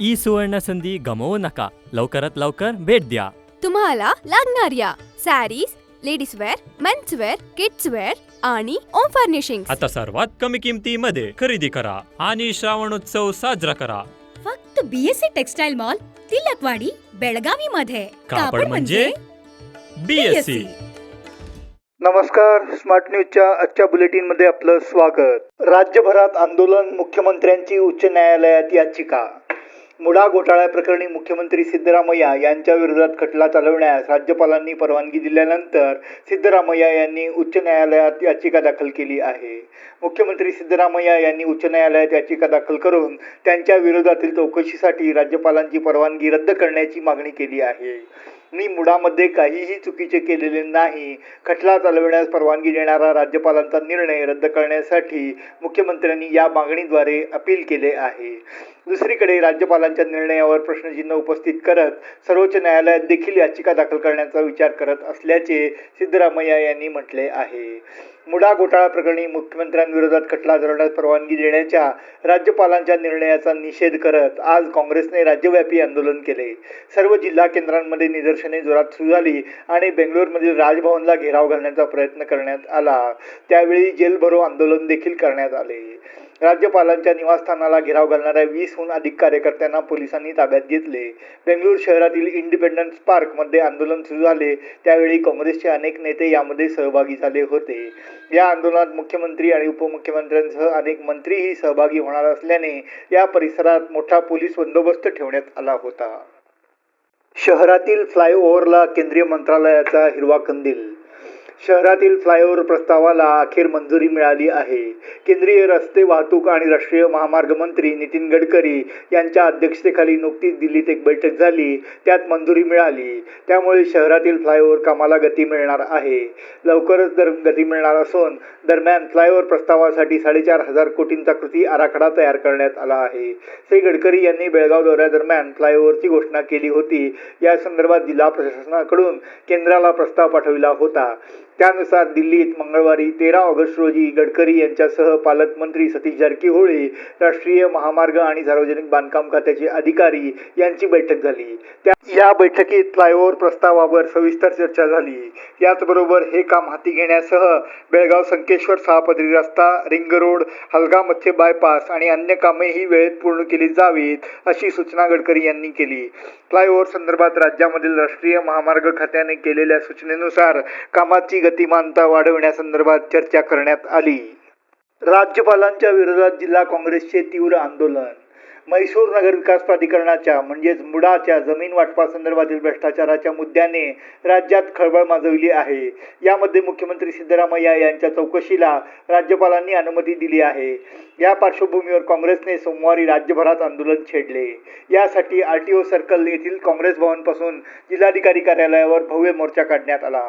E सुवर्ण संधी गमवू नका. लवकरात लवकर भेट द्या. तुम्हाला लागणाऱ्या saris ladies wear men's wear kids wear आणि ओम फर्निशिंग आता सर्वात कमी किमतीमध्ये खरेदी करा आणि श्रावणोत्सव साजरा करा. फक्त BSc textile mall Tilakwadi Belagavi मध्ये कापड म्हणजे बीएससी नमस्कार स्मार्ट न्यूजच्या आजच्या बुलेटिनमध्ये आपलं स्वागत. राज्यभरात आंदोलन मुख्यमंत्र्यांची उच्च न्यायालयात याचिका. मुडा घोटाळ्याप्रकरणी मुख्यमंत्री सिद्धरामय्या यांच्या विरोधात खटला चालवण्यास राज्यपालांनी परवानगी दिल्यानंतर सिद्धरामय्या यांनी उच्च न्यायालयात याचिका दाखल केली आहे. मुख्यमंत्री सिद्धरामय्या यांनी उच्च न्यायालयात याचिका दाखल करून त्यांच्या विरोधातील चौकशीसाठी राज्यपालांची परवानगी रद्द करण्याची मागणी केली आहे. मी मुडामध्ये काहीही चुकीचे केलेले नाही. खटला चालविण्यास परवानगी देणारा राज्यपालांचा निर्णय रद्द करण्यासाठी मुख्यमंत्र्यांनी या मागणीद्वारे अपील केले आहे. दुसरीकडे राज्यपालांच्या निर्णयावर प्रश्नचिन्ह उपस्थित करत सर्वोच्च न्यायालयात देखील याचिका दाखल करण्याचा विचार करत असल्याचे सिद्धरामय्या यांनी म्हटले आहे. मुडा घोटाळा प्रकरणी मुख्यमंत्र्यांविरोधात खटला चालवण्यास परवानगी देण्याच्या राज्यपालांच्या निर्णयाचा निषेध करत आज काँग्रेसने राज्यव्यापी आंदोलन केले. सर्व जिल्हा केंद्रांमध्ये निदर्शने जोरात सुरू झाली आणि बेंगलोरमधील राजभवनला घेराव घालण्याचा प्रयत्न करण्यात आला. त्यावेळी जेलभरो आंदोलन देखील करण्यात आले. राज्यपालांच्या निवासस्थानाला घेराव घालणाऱ्या वीसहून अधिक कार्यकर्त्यांना पोलिसांनी ताब्यात घेतले. बेंगळूर शहरातील इंडिपेंडन्स पार्कमध्ये आंदोलन सुरू झाले. त्यावेळी काँग्रेसचे अनेक नेते यामध्ये सहभागी झाले होते. या आंदोलनात मुख्यमंत्री आणि उपमुख्यमंत्र्यांसह अनेक मंत्रीही सहभागी होणार असल्याने या परिसरात मोठा पोलीस बंदोबस्त ठेवण्यात आला होता. शहरातील फ्लायओव्हरला केंद्रीय मंत्रालयाचा हिरवा कंदील शहरातील फ्लायओव्हर प्रस्तावाला अखेर मंजुरी मिळाली आहे. केंद्रीय रस्ते वाहतूक आणि राष्ट्रीय महामार्ग मंत्री नितीन गडकरी यांच्या अध्यक्षतेखाली नुकतीच दिल्लीत एक बैठक झाली. त्यात मंजुरी मिळाली. त्यामुळे शहरातील फ्लायओव्हर कामाला गती मिळणार आहे. लवकरच दर गती मिळणार असून दरम्यान फ्लायओव्हर प्रस्तावासाठी साडेचार हजार कोटींचा कृती आराखडा तयार करण्यात आला आहे. श्री गडकरी यांनी बेळगाव दौऱ्यादरम्यान फ्लायओव्हरची घोषणा केली होती. या संदर्भात जिल्हा प्रशासनाकडून केंद्राला प्रस्ताव पाठविला होता. त्यानुसार दिल्लीत मंगळवारी तेरा ऑगस्ट रोजी गडकरी यांच्यासह पालकमंत्री सतीश जारकीहोळी राष्ट्रीय महामार्ग आणि सार्वजनिक बांधकाम खात्याचे अधिकारी यांची बैठक झाली. त्या या बैठकीत फ्लायओव्हर प्रस्तावावर सविस्तर चर्चा झाली. याचबरोबर हे काम हाती घेण्यासह बेळगाव संकेश्वर सहापदरी रस्ता ring road Halga Machhe bypass आणि अन्य कामेही वेळेत पूर्ण केली जावीत अशी सूचना गडकरी यांनी केली. फ्लायओव्हर संदर्भात राज्यामधील राष्ट्रीय महामार्ग खात्याने केलेल्या सूचनेनुसार कामाची गतिमानता वाढवण्यासंदर्भात चर्चा करण्यात आली. राज्यपालांच्या विरोधात जिल्हा काँग्रेसचे तीव्र आंदोलन. म्हैसूर नगर विकास प्राधिकरणाच्या म्हणजेच मुडाच्या जमीन वाटपासंदर्भातील भ्रष्टाचाराच्या मुद्द्याने राज्यात खळबळ माजवली आहे. यामध्ये मुख्यमंत्री सिद्धरामय्या यांच्या चौकशीला राज्यपालांनी अनुमती दिली आहे. या पार्श्वभूमीवर काँग्रेसने सोमवारी राज्यभरात आंदोलन छेडले. यासाठी आर टी ओ सर्कल येथील काँग्रेस भवनपासून जिल्हाधिकारी कार्यालयावर भव्य मोर्चा काढण्यात आला.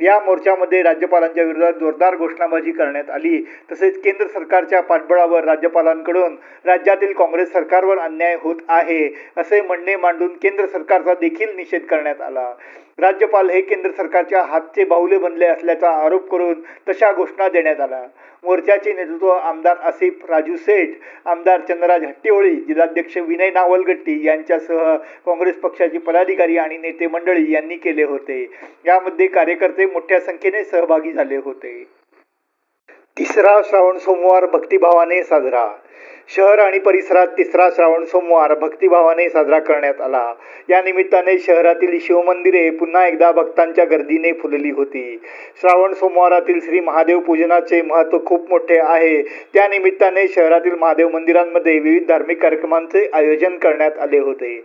या मोर्चामध्ये राज्यपालांच्या विरोधात जोरदार घोषणाबाजी करण्यात आली. तसेच केंद्र सरकारच्या पाठबळावर राज्यपालांकडून राज्यातील काँग्रेस सरकारवर अन्याय होत आहे असे म्हणणे मांडून केंद्र सरकारचा देखील निषेध करण्यात आला. राज्यपाल हे केंद्र सरकारच्या हातचे बाहुले बनले असल्याचा आरोप करून तशा घोषणा देण्यात आल्या. मोर्चाचे नेतृत्व आमदार आसिफ राजू सेठ आमदार चंद्रराज हट्टीहोळी जिल्हाध्यक्ष विनय नावलगट्टी यांच्यासह काँग्रेस पक्षाचे पदाधिकारी आणि नेते मंडळी यांनी केले होते. यामध्ये कार्यकर्ते मोठ्या संख्येने सहभागी झाले होते. तिसरा श्रावण सोमवार भक्तिभावाने साजरा. शहर आणि परिसरात तिसरा श्रावण सोमवार भक्तिभावाने साजरा करण्यात आला. या निमित्ताने शहरातील शिवमंदिरे पुन्हा एकदा भक्तांच्या गर्दीने फुलली होती. श्रावण सोमवारातील श्री महादेव पूजनाचे महत्त्व खूप मोठे आहे. त्या निमित्ताने शहरातील महादेव मंदिरांमध्ये विविध धार्मिक कार्यक्रमांचे आयोजन करण्यात आले होते.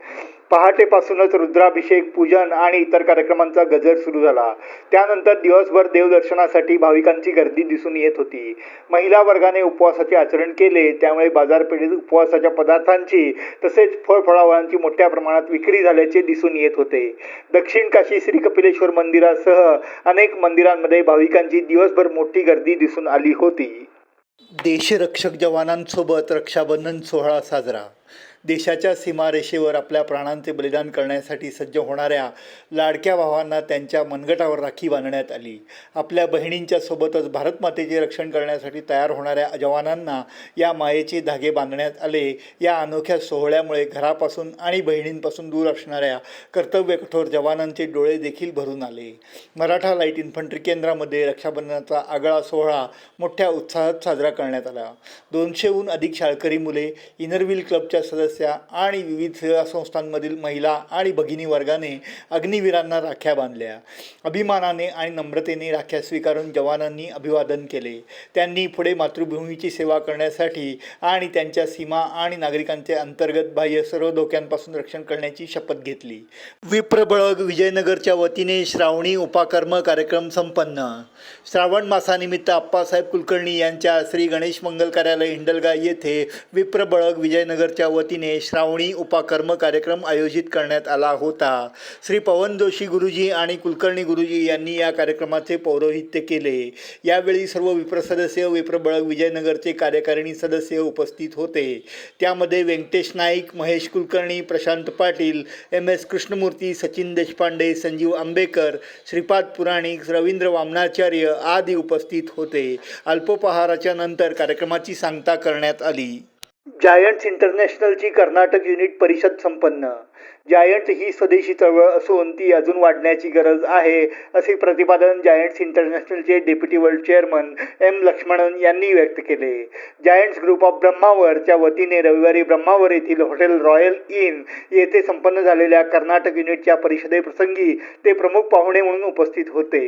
पहाटेपासूनच रुद्राभिषेक पूजन आणि इतर कार्यक्रमांचा गजर सुरू झाला. त्यानंतर दिवसभर देवदर्शनासाठी भाविकांची गर्दी दिसून येत होती. महिला वर्गाने उपवासाचे आचरण केले. त्यामुळे बाजारपेठेत उपवासाच्या पदार्थांची तसेच फळफळावळांची मोठ्या प्रमाणात विक्री झाल्याचे दिसून येत होते. दक्षिण काशी श्री कपिलेश्वर मंदिरासह अनेक मंदिरांमध्ये भाविकांची दिवसभर मोठी गर्दी दिसून आली होती. देशरक्षक जवानांसोबत रक्षाबंधन सोहळा साजरा देशाच्या सीमारेषेवर आपल्या प्राणांचे बलिदान करण्यासाठी सज्ज होणाऱ्या लाडक्या भावांना त्यांच्या मनगटावर राखी बांधण्यात आली. आपल्या बहिणींच्या सोबतच भारतमातेचे रक्षण करण्यासाठी तयार होणाऱ्या जवानांना या मायेचे धागे बांधण्यात आले. या अनोख्या सोहळ्यामुळे घरापासून आणि बहिणींपासून दूर असणाऱ्या कर्तव्य कठोर जवानांचे डोळे देखील भरून आले. मराठा लाइट इन्फंट्री केंद्रामध्ये रक्षाबंधनाचा आगळा सोहळा मोठ्या उत्साहात साजरा करण्यात आला. दोनशेहून अधिक शाळकरी मुले इनरव्हील क्लबच्या सदस्य आणि विविध सेवा संस्थांमधील महिला आणि भगिनी वर्गाने अग्निवीरांना राख्या बांधल्या. अभिमानाने आणि नम्रतेने राख्या स्वीकारून जवानांनी अभिवादन केले. त्यांनी पुढे मातृभूमीची सेवा करण्यासाठी आणि त्यांच्या सीमा आणि नागरिकांचे अंतर्गत बाह्य सर्व धोक्यांपासून रक्षण करण्याची शपथ घेतली. विप्रबळग विजयनगरच्या वतीने श्रावणी उपाकर्म कार्यक्रम संपन्न. श्रावण मासानिमित्त आप्पासाहेब कुलकर्णी यांच्या श्री गणेश मंगल कार्यालय हिंडलगा येथे विप्रबळग विजयनगरच्या वतीने श्रावणी उपाकर्म कार्यक्रम आयोजित करण्यात आला होता. श्री पवन जोशी गुरुजी आणि कुलकर्णी गुरुजी यांनी या कार्यक्रमाचे पौरोहित्य केले. यावेळी सर्व विप्र सदस्य विप्रबळग विजयनगरचे कार्यकारिणी सदस्य उपस्थित होते. त्यामध्ये व्यंकटेश नाईक महेश कुलकर्णी प्रशांत पाटील एम एस कृष्णमूर्ती सचिन देशपांडे संजीव आंबेकर श्रीपाद पुराणिक रवींद्र वामनाचार्य आदी उपस्थित होते. अल्पोपहाराच्या नंतर कार्यक्रमाची सांगता करण्यात आली. जायंट्स इंटरनॅशनलची कर्नाटक युनिट परिषद संपन्न. जायंट ही स्वदेशी चळवळ असून ती अजून वाढण्याची गरज आहे असे प्रतिपादन giants इंटरनॅशनलचे deputy world chairman M Laxmanan यांनी व्यक्त केले. जायंट्स ग्रुप ऑफ ब्रह्मावरच्या वतीने रविवारी ब्रह्मावर येथील हॉटेल रॉयल इन येथे संपन्न झालेल्या कर्नाटक युनिटच्या परिषदेप्रसंगी ते प्रमुख पाहुणे म्हणून उपस्थित होते.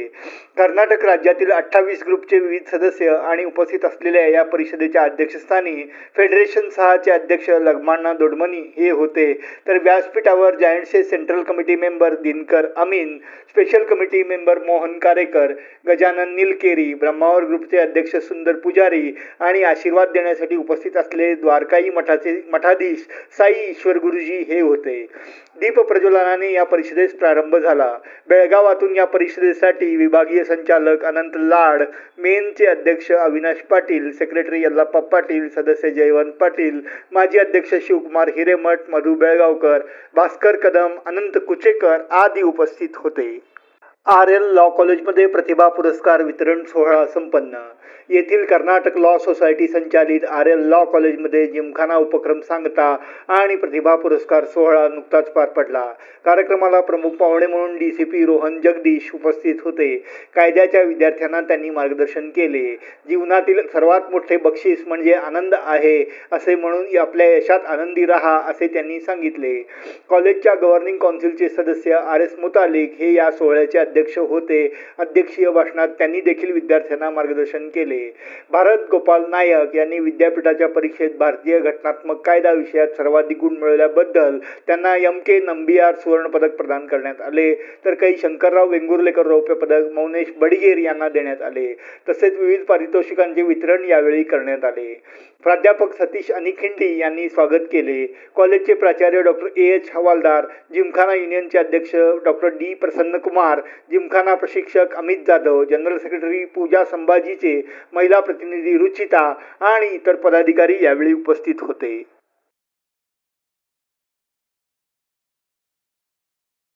कर्नाटक राज्यातील अठ्ठावीस ग्रुपचे विविध सदस्य आणि उपस्थित असलेल्या या परिषदेच्या अध्यक्षस्थानी फेडरेशन सहाचे अध्यक्ष लगमाण्णा दोडमनी हे होते. तर व्यासपीठावर member जायंटचे central committee member Dinkar Amin special committee member Mohan Karekar Gajanan Nilkeri Brahmavar ग्रुपचे अध्यक्ष सुंदर पुजारी आणि आशीर्वाद देण्यासाठी उपस्थित असलेले द्वारकाई मठाचे मठाधीश साई ईश्वर गुरुजी हे होते. दीप प्रज्वलनाने या परिषदेस प्रारंभ झाला. बेळगावातून या परिषदेसाठी विभागीय संचालक अनंत लाड मेनचे अध्यक्ष अविनाश पाटील सेक्रेटरी यल्लाप्पा पाटील सदस्य जयवंत पाटील माजी अध्यक्ष शिवकुमार हिरेमठ मधु बेळगावकर भास्कर कदम अनंत कुचेकर आदी उपस्थित होते. आर एल लॉ कॉलेजमध्ये प्रतिभा पुरस्कार वितरण सोहळा संपन्न. येथील कर्नाटक लॉ सोसायटी संचालित आर एल लॉ कॉलेजमध्ये जिमखाना उपक्रम सांगता आणि प्रतिभा पुरस्कार सोहळा नुकताच पार पडला. कार्यक्रमाला प्रमुख पाहुणे म्हणून D C P Rohan Jagdish उपस्थित होते. कायद्याच्या विद्यार्थ्यांना त्यांनी मार्गदर्शन केले. जीवनातील सर्वात मोठे बक्षीस म्हणजे आनंद आहे असे म्हणून आपल्या यशात आनंदी राहा असे त्यांनी सांगितले. कॉलेजच्या गव्हर्निंग काउन्सिलचे सदस्य आर एस मुतालिक हे या सोहळ्याच्या अध्यक्ष होते. अध्यक्षीय भाषणात त्यांनी देखील विद्यार्थ्यांना मार्गदर्शन केले. भारत गोपाल नायक यांनी विद्यापीठाच्या परीक्षेत भारतीय घटनात्मक कायदा विषयात सर्वाधिक गुण मिळवल्याबद्दल त्यांना एम के नंबियार सुवर्ण पदक प्रदान करण्यात आले. तर काही शंकरराव वेंगुर्लेकर रौप्य पदक मौनेश बडिगेर यांना देण्यात आले. तसेच विविध पारितोषिकांचे वितरण यावेळी करण्यात आले. प्राध्यापक सतीश अनिखिंडी यांनी स्वागत केले. कॉलेजचे प्राचार्य डॉक्टर ए एच हवालदार जिमखाना युनियनचे अध्यक्ष doctor D Prasanna Kumar gymkhana प्रशिक्षक अमित जाधव जनरल सेक्रेटरी पूजा संभाजीचे महिला प्रतिनिधी रुचिता आणि इतर पदाधिकारी यावेळी उपस्थित होते.